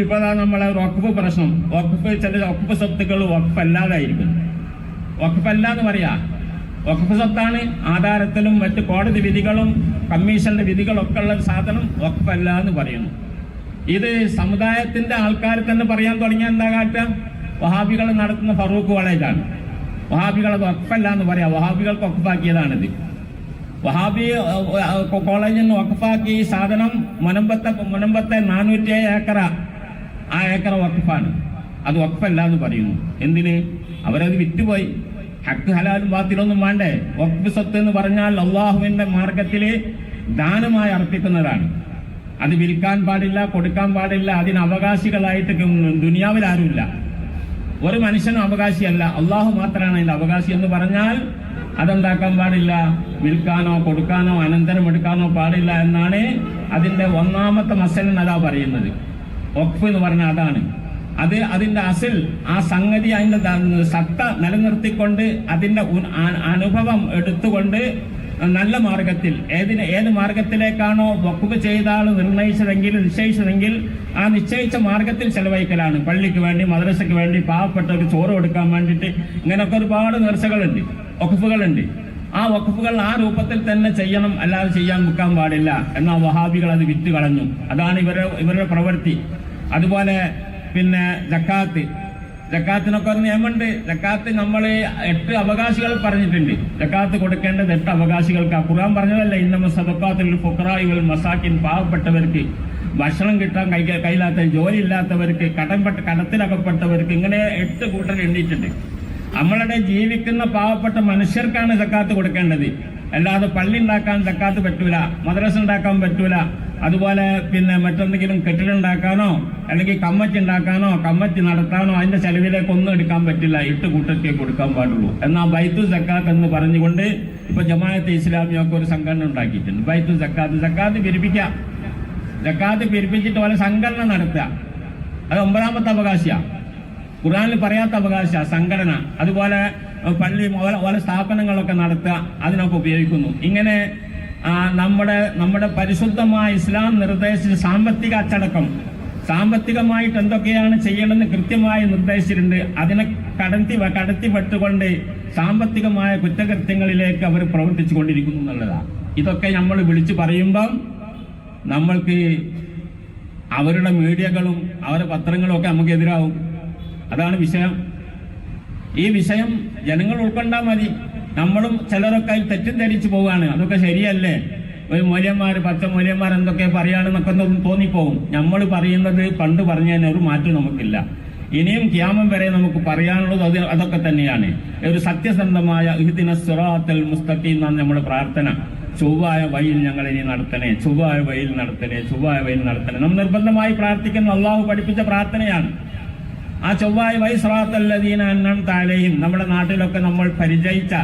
ഇപ്പൊ നമ്മളെ വക്കഫ് പ്രശ്നം. വക്കഫ് ചില വക്കഫ് സ്വത്തുക്കൾ വക്കഫല്ലാതായിരിക്കും വഖഫല്ല എന്ന് പറയാ. വക്കഫ് സ്വത്താണ് ആധാരത്തിലും മറ്റ് കോടതി വിധികളും കമ്മീഷന്റെ വിധികളൊക്കെ ഉള്ള സാധനം വഖഫല്ല എന്ന് പറയുന്നു. ഇത് സമുദായത്തിന്റെ ആൾക്കാർ തന്നെ പറയാൻ തുടങ്ങിയ എന്താ കാട്ടുക? വഹാബികൾ നടത്തുന്ന ഫറൂഖ് കോളേജാണ്. വഹാബികൾ അത് വഖഫല്ല എന്ന് പറയാം. വഹാബികൾക്ക് വഖഫാക്കിയതാണിത്. വഹാബി കോളേജിൽ നിന്ന് വഖഫാക്കി ഈ സാധനം മുനമ്പത്തെ മുനമ്പത്തെ നാനൂറ്റി ഏക്കറ. ആ ഏക്കറ വഖഫാണ്. അത് വഖഫല്ല എന്ന് പറയുന്നു. എന്തിന്? അവരത് വിറ്റുപോയി. ഹക്ക് ഹലാലും ബാത്തിലൊന്നും വേണ്ടേ? വഖഫ് സ്വത്ത് എന്ന് പറഞ്ഞാൽ അള്ളാഹുവിന്റെ മാർഗത്തിൽ ദാനമായി അർപ്പിക്കുന്നതാണ്. അത് വിൽക്കാൻ പാടില്ല കൊടുക്കാൻ പാടില്ല അതിന് അവകാശികളായിട്ട് ദുനിയാവിൽ ആരുമില്ല. ഒരു മനുഷ്യനും അവകാശിയല്ല. അള്ളാഹു മാത്രമാണ് അതിന്റെ അവകാശി എന്ന് പറഞ്ഞാൽ അതെന്താക്കാൻ പാടില്ല? വിൽക്കാനോ കൊടുക്കാനോ അനന്തരം എടുക്കാനോ പാടില്ല എന്നാണ് അതിന്റെ ഒന്നാമത്തെ മസലൻ അതാ പറയുന്നത്. ഒഫ് എന്ന് പറഞ്ഞാൽ അതാണ്. അത് അതിന്റെ അസിൽ ആ സംഗതി അതിന്റെ സത്ത നിലനിർത്തിക്കൊണ്ട് അതിന്റെ അനുഭവം എടുത്തുകൊണ്ട് നല്ല മാർഗത്തിൽ ഏതിന് ഏത് മാർഗത്തിലേക്കാണോ വക്കുപ്പ് ചെയ്ത ആൾ നിർണയിച്ചതെങ്കിൽ നിശ്ചയിച്ചതെങ്കിൽ ആ നിശ്ചയിച്ച മാർഗത്തിൽ ചെലവഴിക്കലാണ്. പള്ളിക്ക് വേണ്ടി മദ്രസയ്ക്ക് വേണ്ടി പാവപ്പെട്ടവർക്ക് ചോറ് കൊടുക്കാൻ വേണ്ടിയിട്ട് ഇങ്ങനെയൊക്കെ ഒരുപാട് നേർച്ചകളുണ്ട് വഖഫുകളുണ്ട്. ആ വക്കുപ്പുകൾ ആ രൂപത്തിൽ തന്നെ ചെയ്യണം അല്ലാതെ ചെയ്യാൻ വെക്കാൻ പാടില്ല. എന്നാൽ വഹാബികൾ അത് വിറ്റ് കളഞ്ഞു. അതാണ് ഇവരുടെ ഇവരുടെ പ്രവൃത്തി. അതുപോലെ പിന്നെ ജക്കാത്ത്. ജക്കാത്തിനൊക്കെ ഒരു നിയമമുണ്ട്. ജക്കാത്ത് നമ്മൾ എട്ട് അവകാശികൾ പറഞ്ഞിട്ടുണ്ട്. ജക്കാത്ത് കൊടുക്കേണ്ടത് എട്ട് അവകാശികൾക്ക്. ഖുർആൻ പറഞ്ഞതല്ല ഇന്നമ സദക്കാത്തിൽ ഫുക്രായികൾ മസാക്കിൻ പാവപ്പെട്ടവർക്ക് ഭക്ഷണം കിട്ടാൻ കൈ കയ്യിലാത്ത ജോലി ഇല്ലാത്തവർക്ക് കടംപെട്ട കടത്തിലകപ്പെട്ടവർക്ക് ഇങ്ങനെ എട്ട് കൂട്ടർ എണ്ണിയിട്ടുണ്ട്. നമ്മളുടെ ജീവിക്കുന്ന പാവപ്പെട്ട മനുഷ്യർക്കാണ് ജക്കാത്ത് കൊടുക്കേണ്ടത്. അല്ലാതെ പള്ളി ഉണ്ടാക്കാൻ ജക്കാത്ത് പറ്റൂല മദ്രസ ഉണ്ടാക്കാൻ പറ്റൂല അതുപോലെ പിന്നെ മറ്റെന്തെങ്കിലും കെട്ടിടം ഉണ്ടാക്കാനോ അല്ലെങ്കിൽ കമ്മറ്റി ഉണ്ടാക്കാനോ കമ്മറ്റി നടത്താനോ അതിന്റെ ചെലവിലേക്ക് ഒന്നും എടുക്കാൻ പറ്റില്ല. എട്ട് കൂട്ടത്തിൽ കൊടുക്കാൻ പാടുള്ളൂ. എന്നാൽ ബൈത്തു സക്കാത്ത് എന്ന് പറഞ്ഞുകൊണ്ട് ഇപ്പൊ ജമാഅത്ത് ഇസ്ലാമിയൊക്കെ ഒരു സംഘടന ഉണ്ടാക്കിയിട്ടുണ്ട്. ബൈത്തു സക്കാത്ത് സക്കാത്ത് പിരിപ്പിക്കാം. സക്കാത്ത് പിരിപ്പിച്ചിട്ട് പോലെ സംഘടന നടത്തുക. അത് ഒമ്പതാമത്തെ അവകാശിയാ. ഖുറാനിൽ പറയാത്ത അവകാശ സംഘടന. അതുപോലെ പള്ളി ഓല സ്ഥാപനങ്ങളൊക്കെ നടത്തുക. അതിനൊക്കെ ഉപയോഗിക്കുന്നു. ഇങ്ങനെ നമ്മുടെ നമ്മുടെ പരിശുദ്ധമായ ഇസ്ലാം നിർദ്ദേശിച്ച സാമ്പത്തിക അച്ചടക്കം. സാമ്പത്തികമായിട്ട് എന്തൊക്കെയാണ് ചെയ്യണമെന്ന് കൃത്യമായി നിർദ്ദേശിച്ചിട്ടുണ്ട്. അതിനെ കടത്തി കടത്തിപ്പെട്ടുകൊണ്ട് സാമ്പത്തികമായ കുറ്റകൃത്യങ്ങളിലേക്ക് അവർ പ്രവർത്തിച്ചു കൊണ്ടിരിക്കുന്നു എന്നുള്ളതാണ്. ഇതൊക്കെ നമ്മൾ വിളിച്ചു പറയുമ്പം നമ്മൾക്ക് അവരുടെ മീഡിയകളും അവരുടെ പത്രങ്ങളും ഒക്കെ നമുക്ക് എതിരാവും. അതാണ് വിഷയം. ഈ വിഷയം ജനങ്ങൾ ഉൾക്കൊണ്ടാൽ മതി. നമ്മളും ചിലരൊക്കെ അതിൽ തെറ്റിദ്ധരിച്ചു പോവുകയാണ് അതൊക്കെ ശരിയല്ലേ? ഒരു മൂല്യന്മാർ പച്ച മൂല്യന്മാർ എന്തൊക്കെ പറയാണെന്നൊക്കെ തോന്നിപ്പോവും. നമ്മൾ പറയുന്നത് പണ്ട് പറഞ്ഞതിന് ഒരു മാറ്റം നമുക്കില്ല. ഇനിയും ക്യാമം വരെ നമുക്ക് പറയാനുള്ളത് അത് അതൊക്കെ തന്നെയാണ്. ഒരു സത്യസന്ധമായ ഇഹ്ദിന സുറാത്തൽ മുസ്തഖി എന്നാണ് നമ്മുടെ പ്രാർത്ഥന. ചൊവ്വായ വഴിയിൽ ഞങ്ങൾ ഇനി നടത്തണേ. ചൊവ്വായ വഴിയിൽ നടത്തണേ. ചൊവ്വായ വഴിയിൽ നടത്തണേ. നമ്മൾ നിർബന്ധമായി പ്രാർത്ഥിക്കുന്ന. അള്ളാഹു പഠിപ്പിച്ച പ്രാർത്ഥനയാണ്. ആ ചൊവ്വായ വൈസ്രാത്തല്ലദീന അന്നം നമ്മുടെ നാട്ടിലൊക്കെ നമ്മൾ പരിചയിച്ച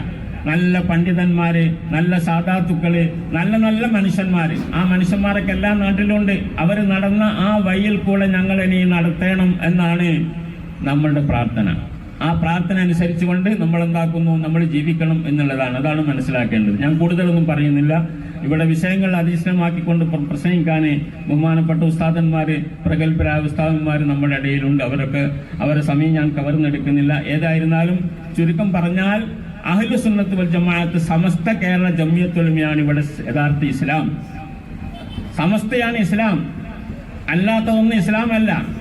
നല്ല പണ്ഡിതന്മാര് നല്ല സാധാത്തുക്കൾ നല്ല നല്ല മനുഷ്യന്മാര്. ആ മനുഷ്യന്മാരൊക്കെ എല്ലാ നാട്ടിലുണ്ട്. അവർ നടന്ന ആ വഴിയിൽ കൂടെ ഞങ്ങൾ ഇനി നടത്തണം എന്നാണ് നമ്മളുടെ പ്രാർത്ഥന. ആ പ്രാർത്ഥന അനുസരിച്ചുകൊണ്ട് നമ്മൾ എന്താക്കുന്നു നമ്മൾ ജീവിക്കണം എന്നുള്ളതാണ്. അതാണ് മനസ്സിലാക്കേണ്ടത്. ഞാൻ കൂടുതലൊന്നും പറയുന്നില്ല. ഇവിടെ വിഷയങ്ങൾ അധീക്ഷണമാക്കിക്കൊണ്ട് പ്ര- പ്രസംഗിക്കാൻ ബഹുമാനപ്പെട്ട ഉസ്താദന്മാര് പ്രഗത്ഭരായ ഉസ്താദന്മാർ നമ്മുടെ ഇടയിലുണ്ട്. അവരൊക്കെ അവരെ സമയം ഞാൻ കവർന്നെടുക്കുന്നില്ല. ഏതായിരുന്നാലും ചുരുക്കം പറഞ്ഞാൽ അഹ്ലു സുന്നത്ത് വൽ ജമാഅത്ത് സമസ്ത കേരള ജമിയത്തുലമയാണ് ഇവിടെ യഥാർത്ഥ ഇസ്ലാം. സമസ്തയാണ് ഇസ്ലാം. അല്ലാത്തതൊന്നും ഇസ്ലാം അല്ല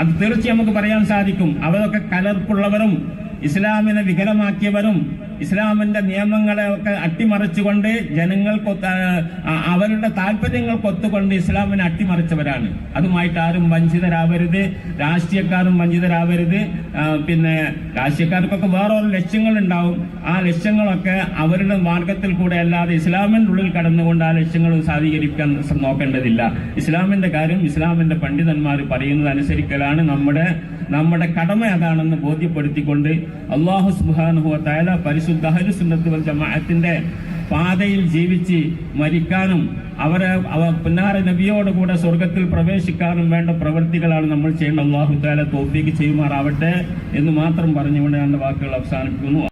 അത് തീർച്ചയായും നമുക്ക് പറയാൻ സാധിക്കും. അവരൊക്കെ കലർപ്പുള്ളവരും ഇസ്ലാമിനെ വികലമാക്കിയവരും ഇസ്ലാമിന്റെ നിയമങ്ങളെ ഒക്കെ അട്ടിമറിച്ചുകൊണ്ട് ജനങ്ങൾക്ക് അവരുടെ താല്പര്യങ്ങൾക്കൊത്തുകൊണ്ട് ഇസ്ലാമിനെ അട്ടിമറിച്ചവരാണ്. അതുമായിട്ട് ആരും വഞ്ചിതരാവരുത്. രാഷ്ട്രീയക്കാരും വഞ്ചിതരാവരുത്. പിന്നെ രാഷ്ട്രീയക്കാർക്കൊക്കെ വേറൊരു ലക്ഷ്യങ്ങളുണ്ടാവും. ആ ലക്ഷ്യങ്ങളൊക്കെ അവരുടെ മാർഗത്തിൽ കൂടെ അല്ലാതെ ഇസ്ലാമിന്റെ ഉള്ളിൽ കടന്നുകൊണ്ട് ആ ലക്ഷ്യങ്ങൾ സാധീകരിക്കാൻ നോക്കേണ്ടതില്ല. ഇസ്ലാമിന്റെ കാര്യം ഇസ്ലാമിന്റെ പണ്ഡിതന്മാർ പറയുന്നത് അനുസരിക്കലാണ് നമ്മുടെ നമ്മുടെ കടമ അതാണെന്ന് ബോധ്യപ്പെടുത്തിക്കൊണ്ട് അള്ളാഹു സുബാനുഹു തയാല പരിശുദ്ധ അഹ്ലു സുന്നത്ത് വൽ ജമാഅത്തിന്റെ പാതയിൽ ജീവിച്ച് മരിക്കാനും അവരെ അവ പിന്നാര നബിയോട് കൂടെ സ്വർഗത്തിൽ പ്രവേശിക്കാനും വേണ്ട പ്രവൃത്തികളാണ് നമ്മൾ ചെയ്യേണ്ട അള്ളാഹു താല തോഫീക്ക് ചെയ്യുമാറാവട്ടെ എന്ന് മാത്രം പറഞ്ഞുകൊണ്ട് ഞാൻ വാക്കുകൾ അവസാനിപ്പിക്കുന്നു.